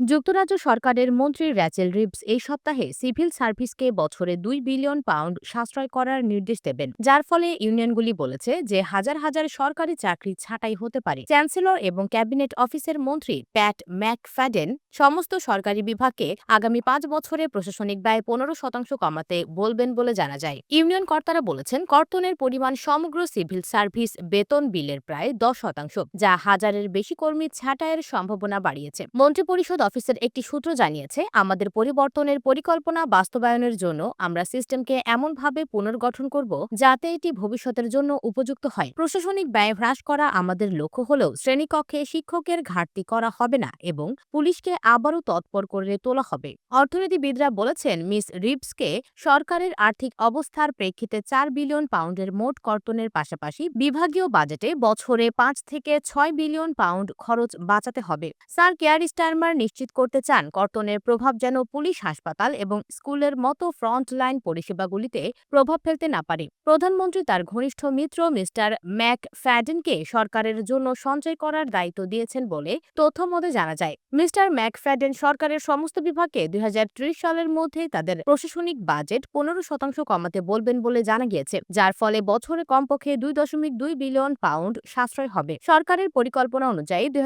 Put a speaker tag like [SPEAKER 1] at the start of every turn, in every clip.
[SPEAKER 1] যুক্তরাজ্য সরকারের মন্ত্রী র্যাচেল রিবস এই সপ্তাহে সিভিল সার্ভিসকে বছরে দুই বিলিয়ন পাউন্ড সাশ্রয় করার নির্দেশ দেবেন, যার ফলে ইউনিয়নগুলি বলেছে যে হাজার হাজার সরকারি চাকরি ছাঁটাই হতে পারে। চ্যান্সেলর এবং ক্যাবিনেট অফিসের মন্ত্রী প্যাট ম্যাকফ্যাডেন সমস্ত সরকারি বিভাগকে আগামী পাঁচ বছরে প্রশাসনিক ব্যয় পনেরো শতাংশ কমাতে বলবেন বলে জানা যায়। ইউনিয়ন কর্তারা বলেছেন, কর্তনের পরিমাণ সমগ্র সিভিল সার্ভিস বেতন বিলের প্রায় দশ শতাংশ, যা হাজারের বেশি কর্মী ছাঁটাইয়ের সম্ভাবনা বাড়িয়েছে। মন্ত্রী মন্ত্রিপরিষদ অফিসের একটি সূত্র জানিয়েছে, আমাদের পরিবর্তনের পরিকল্পনা বাস্তবায়নের জন্য আমরা সিস্টেমকে এমনভাবে পুনর্গঠন করব যাতে এটি ভবিষ্যতের জন্য উপযুক্ত হয়। প্রশাসনিক ব্যয় হ্রাস করা আমাদের লক্ষ্য হলেও শ্রেণীকক্ষে শিক্ষকের ঘাটতি করা হবে না এবং পুলিশকে আবারও তৎপর করে তোলা হবে। অর্থনীতিবিদরা বলেছেন, মিস রিবসকে সরকারের আর্থিক অবস্থার প্রেক্ষিতে চার বিলিয়ন পাউন্ডের মোট কর্তনের পাশাপাশি বিভাগীয় বাজেটে বছরে পাঁচ থেকে ছয় বিলিয়ন পাউন্ড খরচ বাঁচাতে হবে। স্যার কেয়ার স্টারমার নিশ্চিত করতে চান, কর্তনের প্রভাব যেন পুলিশ, হাসপাতাল এবং স্কুলের মতো ফ্রন্টলাইন পরিষেবাগুলিতে প্রভাব ফেলতে না পারে। প্রধানমন্ত্রী তার ঘনিষ্ঠ মিত্র মিস্টার ম্যাক ফ্যাডেনকে সরকারের জন্য সঞ্চয় করার দায়িত্ব দিয়েছেন বলে তথ্য মতে জানা যায়। মিস্টার ম্যাকফ্যাডেন সরকারের সমস্ত বিভাগকে দুই সালের মধ্যে তাদের প্রশাসনিক বাজেট পনেরো শতাংশ কমাতে বলবেন বলে জানা গিয়েছে, যার ফলে বছরে কমপক্ষে দুই দশমিক দুই বিলিয়ন পাউন্ড সাশ্রয় হবে। সরকারের পরিকল্পনা অনুযায়ী দুই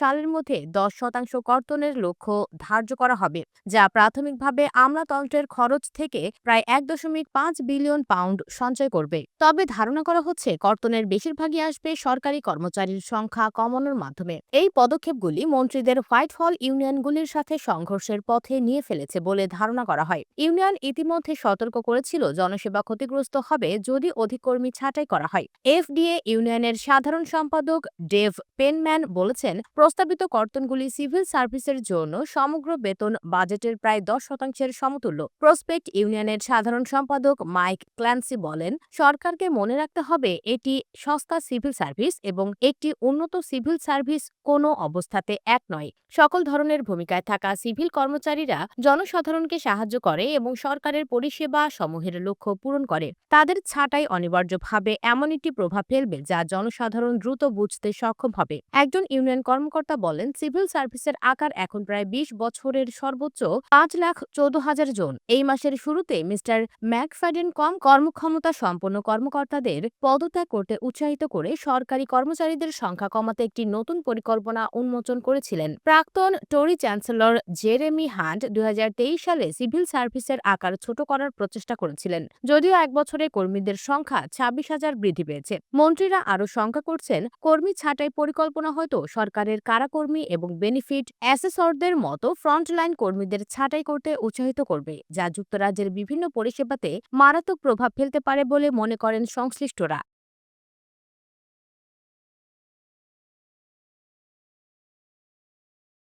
[SPEAKER 1] সালের মধ্যে দশ শতাংশ কর্তনের লক্ষ্য ধার্য করা হবে, যা প্রাথমিকভাবে আমলাতন্ত্রের খরচ থেকে প্রায় এক দশমিক পাঁচ বিলিয়ন পাউন্ড সঞ্চয় করবে। তবে ধারণা করা হচ্ছে, কর্তনের বেশিরভাগই আসবে সরকারি কর্মচারীর সংখ্যা কমানোর মাধ্যমে। এই পদক্ষেপগুলি মন্ত্রীদের হোয়াইট হল ইউনিয়নগুলির সাথে সংঘর্ষের পথে নিয়ে ফেলেছে বলে ধারণা করা হয়। ইউনিয়ন ইতিমধ্যে সতর্ক করেছিল, জনসেবা ক্ষতিগ্রস্ত হবে যদি অধিক কর্মী ছাঁটাই করা হয়। এফডিএ ইউনিয়নের সাধারণ সম্পাদক ডেভ পেনম্যান বলেছেন, প্রস্তাবিত কর্তনগুলি সিভিল সার্ভিসের জন্য সমগ্র বেতন বাজেটের প্রায় দশ শতাংশের সমতুল্য। প্রসপেক্ট ইউনিয়নের সাধারণ সম্পাদক মাইক ক্ল্যান্সি বলেন, সরকারকে মনে রাখতে হবে এটি সস্তা সিভিল সার্ভিস এবং একটি উন্নত সিভিল সার্ভিস কোনো অবস্থাতে এক নয়। সকল ধরনের ভূমিকায় থাকা সিভিল কর্মচারীরা জনসাধারণকে সাহায্য করে এবং সরকারের পরিষেবা সমূহের লক্ষ্য পূরণ করে। তাদের ছাঁটাই অনিবার্যভাবে এমন একটি প্রভাব ফেলবে যা জনসাধারণ দ্রুত বুঝতে সক্ষম হবে। একজন ইউনিয়ন কর্মকর্তা বলেন, সিভিল সার্ভিসের আকার এখন প্রায় বিশ বছরের সর্বোচ্চ, পাঁচ লাখ চৌদ্দ হাজার জন। এই মাসের শুরুতে মিস্টার ম্যাকফ্যাডেন কম কর্মক্ষমতা সম্পন্ন কর্মকর্তাদের পদত্যাগ করতে উৎসাহিত করে সরকারি কর্মচারীদের সংখ্যা কমাতে একটি নতুন পরিকল্পনা উন্মোচন করেছিলেন। প্রাক্তন টরি চ্যান্সেলর জেরেমি হান্ট দুই হাজার তেইশ সালে সিভিল সার্ভিসের আকার ছোট করার প্রচেষ্টা করেছিলেন, যদিও এক বছরে কর্মীদের সংখ্যা ছাব্বিশ হাজার বৃদ্ধি পেয়েছে। মন্ত্রীরা আরও শঙ্কা করছেন, কর্মী ছাঁটাই পরিকল্পনা হয়তো সরকারের কারাকর্মী এবং বেনিফিট অ্যাসেসরদের মতো ফ্রন্টলাইন কর্মীদের ছাঁটাই করতে উৎসাহিত করবে, যা যুক্তরাজ্যের বিভিন্ন পরিষেবাতে মারাত্মক প্রভাব ফেলতে পারে বলে মনে করেন সংশ্লিষ্টরা।